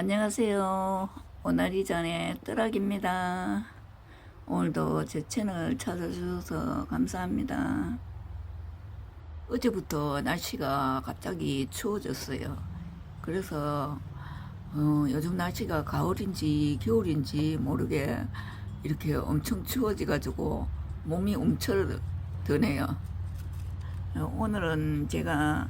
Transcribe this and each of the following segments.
안녕하세요. 오나리 전에 뜨락입니다. 오늘도 제 채널 찾아주셔서 감사합니다. 어제부터 날씨가 갑자기 추워졌어요. 그래서 어, 요즘 날씨가 가을인지 겨울인지 모르게 이렇게 엄청 추워져가지고 몸이 움츠러드네요. 어, 오늘은 제가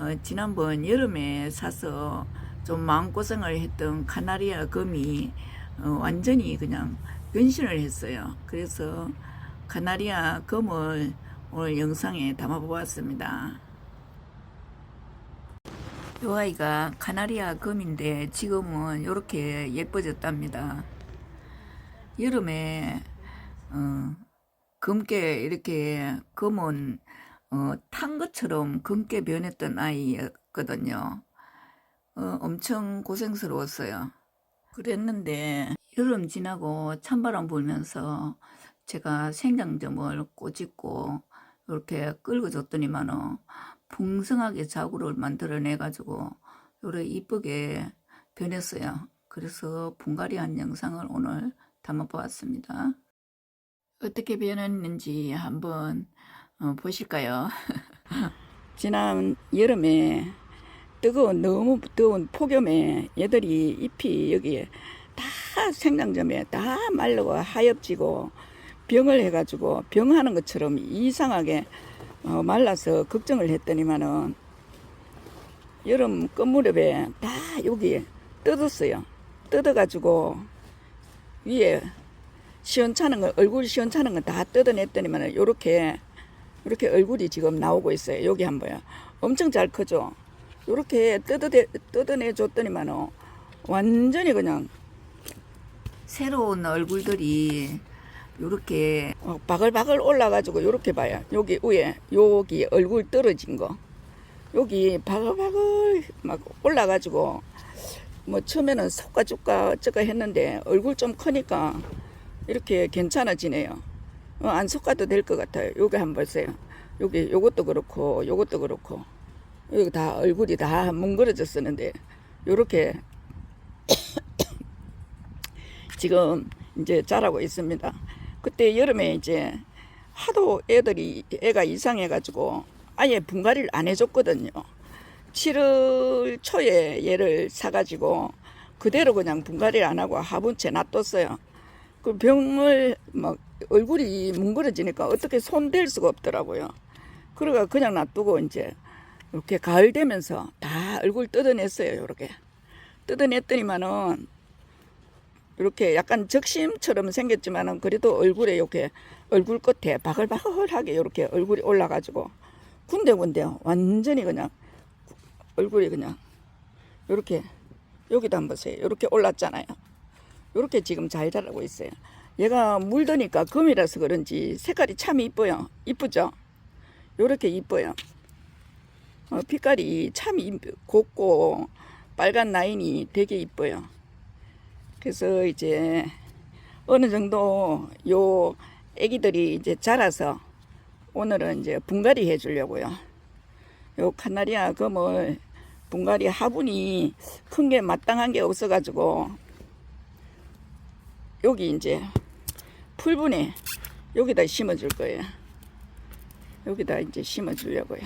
어, 지난번 여름에 사서 좀 마음고생을 했던 카나리아 금이 어, 완전히 그냥 변신을 했어요. 그래서 카나리아 금을 오늘 영상에 담아 보았습니다. 요 아이가 카나리아 금인데 지금은 이렇게 예뻐졌답니다. 여름에 어, 검게 이렇게 검은 어, 탄 것처럼 검게 변했던 아이였거든요. 어, 엄청 고생스러웠어요. 그랬는데 여름 지나고 찬바람 불면서 제가 생장점을 꼬집고 이렇게 긁어줬더니만은 풍성하게 자구를 만들어내가지고 요래 이쁘게 변했어요. 그래서 분갈이한 영상을 오늘 담아보았습니다. 어떻게 변했는지 한번 어, 보실까요? 지난 여름에 뜨거운 너무 뜨거운 폭염에 얘들이 잎이 여기에 다 생장점에 다 말르고 하엽지고 병을 해가지고 병하는 것처럼 이상하게 어, 말라서 걱정을 했더니만은 여름 끝무렵에 다 여기 뜯었어요. 뜯어가지고 위에 시원찮은 거 얼굴 시원찮은 거 다 뜯어냈더니만은 요렇게 이렇게 얼굴이 지금 나오고 있어요. 여기 한번요. 엄청 잘 크죠. 요렇게 뜯어내, 뜯어내 줬더니만은 완전히 그냥 새로운 얼굴들이 요렇게 어, 바글바글 올라가지고 요렇게 봐요. 여기 위에 여기 얼굴 떨어진 거 여기 바글바글 막 올라가지고 뭐 처음에는 속가 죽가 어쩌가 했는데 얼굴 좀 크니까 이렇게 괜찮아지네요. 어, 안 속가도 될 것 같아요. 여기 한번 보세요. 여기 요것도 그렇고 요것도 그렇고 여기 다 얼굴이 다 뭉그러졌었는데 요렇게 지금 이제 자라고 있습니다. 그때 여름에 이제 하도 애들이 애가 이상해 가지고 아예 분갈이를 안 해줬거든요. 7월 초에 얘를 사가지고 그대로 그냥 분갈이를 안 하고 화분채 놔뒀어요. 그 병을 막 얼굴이 뭉그러지니까 어떻게 손댈 수가 없더라고요. 그러가 그냥 놔두고 이제 이렇게 가을 되면서 다 얼굴 뜯어냈어요. 이렇게 뜯어냈더니만은 이렇게 약간 적심처럼 생겼지만은 그래도 얼굴에 이렇게 얼굴 끝에 바글바글하게 이렇게 얼굴이 올라가지고 군데군데 완전히 그냥 얼굴이 그냥 이렇게 여기도 한번 보세요. 이렇게 올랐잖아요. 이렇게 지금 잘 자라고 있어요. 얘가 물드니까 금이라서 그런지 색깔이 참 이뻐요. 이쁘죠? 이렇게 이뻐요. 어, 빛깔이 참 이- 곱고 빨간 라인이 되게 이뻐요. 그래서 이제 어느 정도 요 애기들이 이제 자라서 오늘은 이제 분갈이 해 주려고요. 요 카나리아 금을 분갈이 화분이 큰 게 마땅한 게 없어가지고 여기 이제 풀분에 여기다 심어줄 거예요. 여기다 이제 심어주려고요.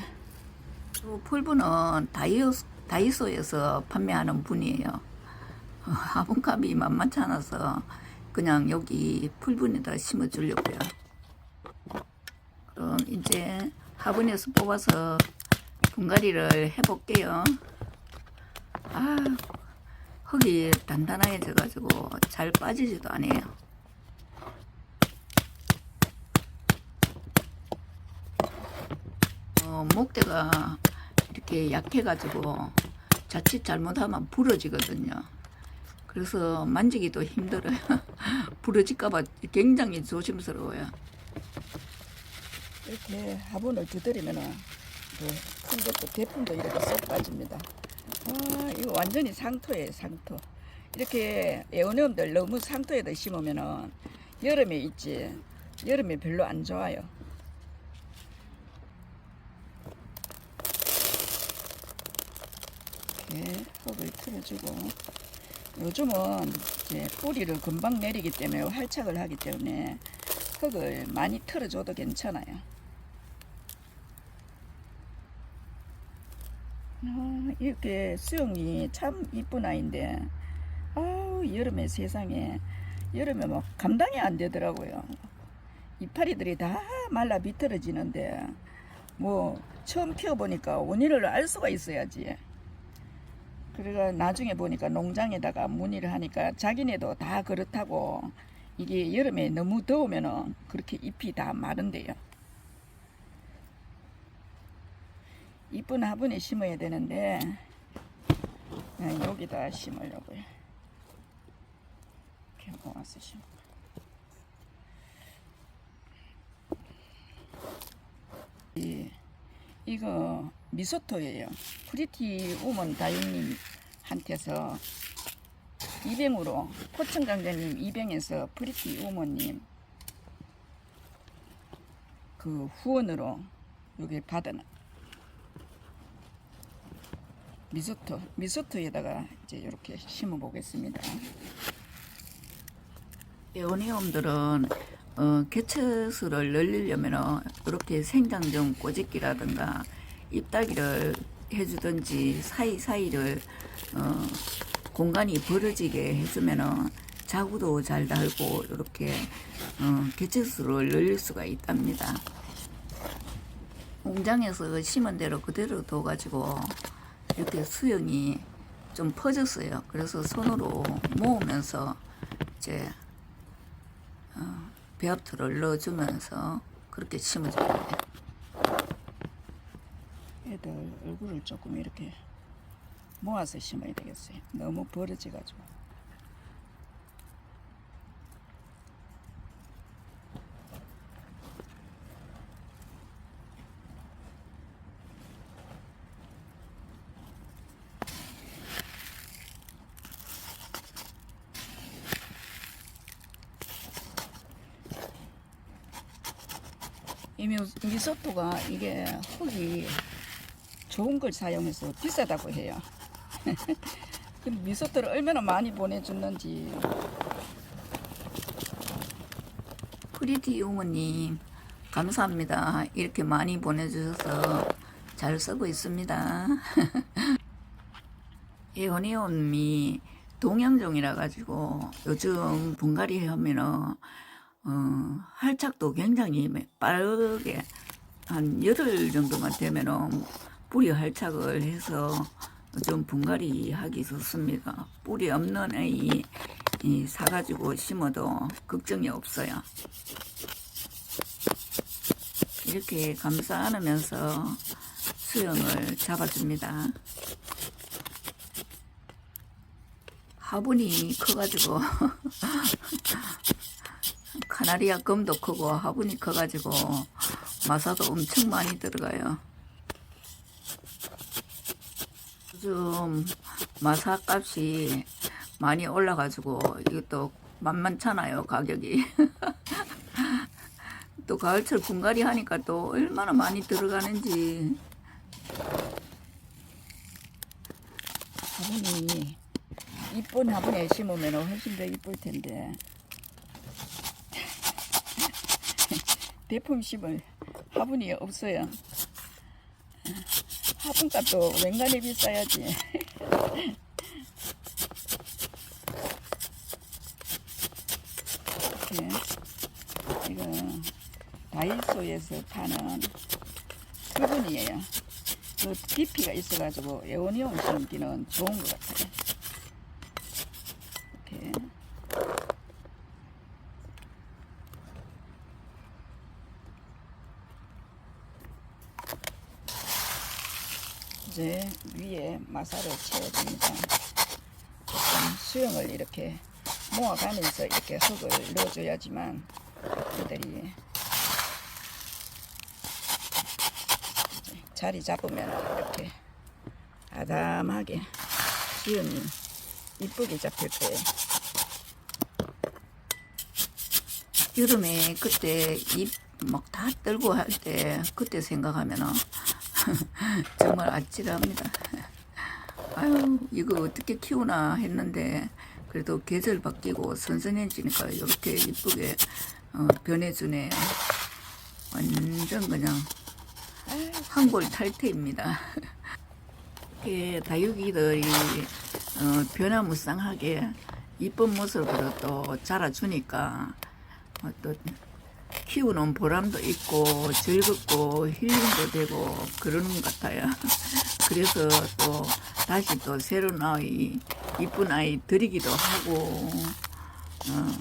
요 풀분은 다이소, 다이소에서 판매하는 분이에요. 어, 화분값이 만만치 않아서 그냥 여기 풀분에다 심어주려고요. 그럼 이제 화분에서 뽑아서 분갈이를 해볼게요. 아, 흙이 단단해져가지고 잘 빠지지도 않아요. 어, 목대가 이렇게 약해가지고 자칫 잘못하면 부러지거든요. 그래서 만지기도 힘들어요. 부러질까봐 굉장히 조심스러워요. 이렇게 화분을 두드리면은 큰 것도 대품도 이렇게 쏙 빠집니다. 아, 이거 완전히 상토예요, 상토. 이렇게 애원염들 너무 상토에다 심으면은 여름에 있지. 여름에 별로 안 좋아요. 이렇게 흙을 틀어주고 요즘은 이제 뿌리를 금방 내리기 때문에 활착을 하기 때문에 흙을 많이 틀어줘도 괜찮아요. 아, 이렇게 수영이 참 이쁜 아이인데 아우 여름에 세상에 여름에 뭐 감당이 안 되더라고요. 이파리들이 다 말라 비틀어지는데 뭐 처음 키워보니까 원인을 알 수가 있어야지. 그래가 나중에 보니까 농장에다가 문의를 하니까 자기네도 다 그렇다고 이게 여름에 너무 더우면은 그렇게 잎이 다 마른대요. 이쁜 화분에 심어야 되는데 네, 여기다 심으려고요. 이렇게 모아서 심어. 이 이거 미소토예요. 프리티 우먼 다육님한테서 2병으로 포천강자님 2병에서 프리티 우먼님 그 후원으로 여기 받은 미소토 미소토에다가 이제 이렇게 심어 보겠습니다. 에오니움들은 어, 개체수를 늘리려면 이렇게 생장종 꼬집기라든가 잎따기를 해주든지 사이사이를 어, 공간이 벌어지게 해주면 자구도 잘 달고 이렇게 어, 개체수를 늘릴 수가 있답니다. 공장에서 심은 대로 그대로 둬가지고 이렇게 수영이 좀 퍼졌어요. 그래서 손으로 모으면서 이제 배합토를 넣어주면서 그렇게 심어줘야 돼. 애들 얼굴을 조금 이렇게 모아서 심어야 되겠어요. 너무 벌어져가지고. 이 미- 미소토가 이게 흙이 좋은 걸 사용해서 비싸다고 해요. 미소토를 얼마나 많이 보내줬는지. 프리티 용어님 감사합니다. 이렇게 많이 보내주셔서 잘 쓰고 있습니다. 에오니온미 동양종이라 가지고 요즘 분갈이 하면은 어, 활착도 굉장히 빠르게 한 열흘 정도만 되면은 뿌리 활착을 해서 좀 분갈이 하기 좋습니다. 뿌리 없는 아이 이 사가지고 심어도 걱정이 없어요. 이렇게 감싸 안으면서 수영을 잡아줍니다. 화분이 커가지고 카나리아 금도 크고 화분이 커가지고 마사도 엄청 많이 들어가요. 요즘 마사 값이 많이 올라가지고 이것도 만만찮아요 가격이. 또 가을철 분갈이 하니까 또 얼마나 많이 들어가는지. 화분이 이쁜 화분에 심으면 훨씬 더 이쁠 텐데. 대품 심을 화분이 없어요. 화분값도 웬간히 비싸야지. 이렇게 이거 다이소에서 파는 수분이에요. 그 깊이가 있어가지고 에오니움 심기는 좋은 것 같아요. 이렇게. 이제 위에 마사를 채워줍니다. 조금 수영을 이렇게 모아가면서 이렇게 흙을 넣어줘야지만 애들이 자리 잡으면 이렇게 아담하게 수영이 이쁘게 잡힐 거예요. 여름에 그때 잎 막 다 떨고 할 때 그때 생각하면은 정말 아찔합니다. 아유 이거 어떻게 키우나 했는데 그래도 계절 바뀌고 선선해지니까 이렇게 이쁘게 어, 변해주네요. 완전 그냥 한골 탈퇴입니다. 이렇게 다육이들이 어, 변화무쌍하게 이쁜 모습으로 또 자라주니까 어, 또 키우는 보람도 있고 즐겁고 힐링도 되고 그러는 것 같아요. 그래서 또 다시 또 새로운 아이, 이쁜 아이 드리기도 하고, 어,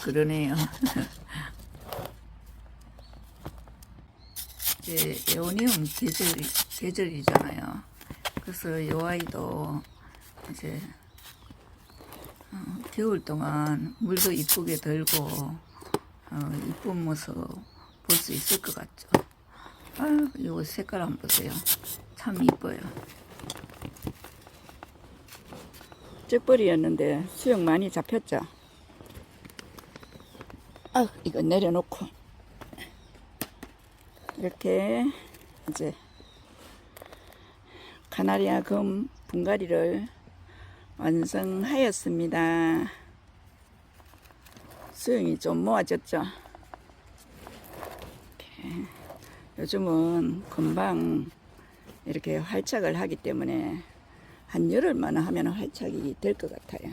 그러네요. 이제 에오니움 계절, 계절이잖아요. 그래서 이 아이도 이제 어, 겨울 동안 물도 이쁘게 들고 어, 이쁜 모습 볼 수 있을 것 같죠. 아유, 이거 색깔 한번 보세요. 참 이뻐요. 쩍벌이었는데 수영 많이 잡혔죠. 아, 이거 내려놓고 이렇게 이제 카나리아 검 분갈이를 완성하였습니다. 수영이 좀 모아졌죠. 요즘은 금방 이렇게 활착을 하기 때문에 한 열흘만 하면 활착이 될 것 같아요.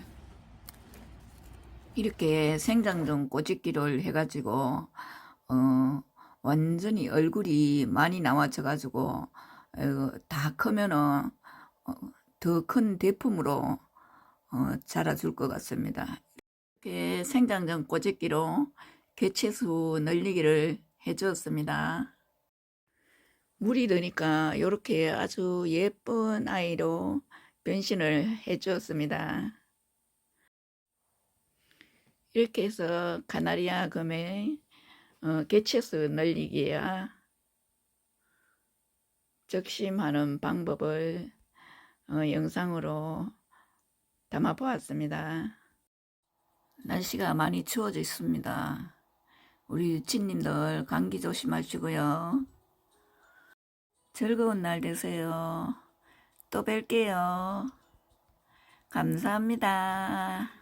이렇게 생장종 꼬집기를 해가지고 어, 완전히 얼굴이 많이 나와져 가지고 어, 다 크면은 어, 더큰 대품으로 어, 자라줄 것 같습니다. 이렇게 생장종 꼬집기로 개체수 늘리기를 해주었습니다. 물이 드니까 이렇게 아주 예쁜 아이로 변신을 해주었습니다. 이렇게 해서 카나리아 금의 어, 개체수 늘리기야 적심하는 방법을 어, 영상으로 담아 보았습니다. 날씨가 많이 추워져 있습니다. 우리 유치님들 감기 조심하시고요. 즐거운 날 되세요. 또 뵐게요. 감사합니다.